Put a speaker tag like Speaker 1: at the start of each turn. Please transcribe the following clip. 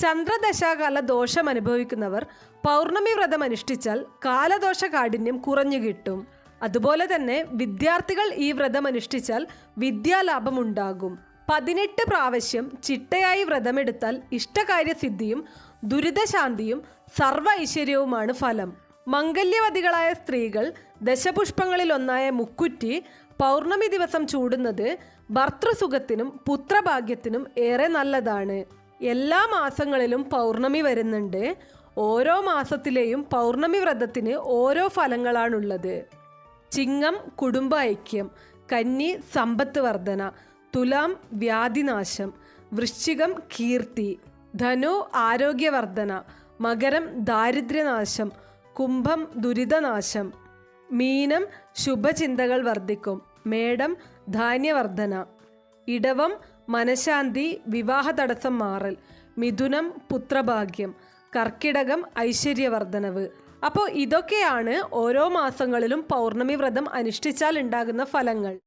Speaker 1: ചന്ദ്രദശാകാല ദോഷം അനുഭവിക്കുന്നവർ പൗർണമി വ്രതം അനുഷ്ഠിച്ചാൽ കാലദോഷ കാഠിന്യം കുറഞ്ഞു കിട്ടും. അതുപോലെ തന്നെ വിദ്യാർത്ഥികൾ ഈ വ്രതം അനുഷ്ഠിച്ചാൽ വിദ്യാലാഭം ഉണ്ടാകും പതിനെട്ട് പ്രാവശ്യം ചിട്ടയായി വ്രതമെടുത്താൽ ഇഷ്ടകാര്യസിദ്ധിയും ദുരിതശാന്തിയും സർവ ഐശ്വര്യവുമാണ് ഫലം. മംഗല്യവതികളായ സ്ത്രീകൾ ദശപുഷ്പങ്ങളിൽ ഒന്നായ മുക്കുറ്റി പൗർണമി ദിവസം ചൂടുന്നത് ഭർത്തൃസുഖത്തിനും പുത്രഭാഗ്യത്തിനും ഏറെ നല്ലതാണ്. എല്ലാ മാസങ്ങളിലും പൗർണമി വരുന്നുണ്ട്. ഓരോ മാസത്തിലെയും പൗർണമി വ്രതത്തിന് ഓരോ ഫലങ്ങളാണുള്ളത്. ചിങ്ങം കുടുംബ ഐക്യം കന്നി സമ്പത്ത് വർധന തുലാം വ്യാധിനാശം വൃശ്ചികം കീർത്തി ധനു ആരോഗ്യവർധന മകരം ദാരിദ്ര്യനാശം കുംഭം ദുരിതനാശം മീനം ശുഭചിന്തകൾ വർദ്ധിക്കും മേടം ധാന്യവർധന ഇടവം മനഃശാന്തി വിവാഹ തടസ്സം മാറൽ മിഥുനം പുത്രഭാഗ്യം കർക്കിടകം ഐശ്വര്യവർദ്ധനവ്. അപ്പോൾ ഇതൊക്കെയാണ് ഓരോ മാസങ്ങളിലും പൗർണമി വ്രതം അനുഷ്ഠിച്ചാൽ ഉണ്ടാകുന്ന ഫലങ്ങൾ.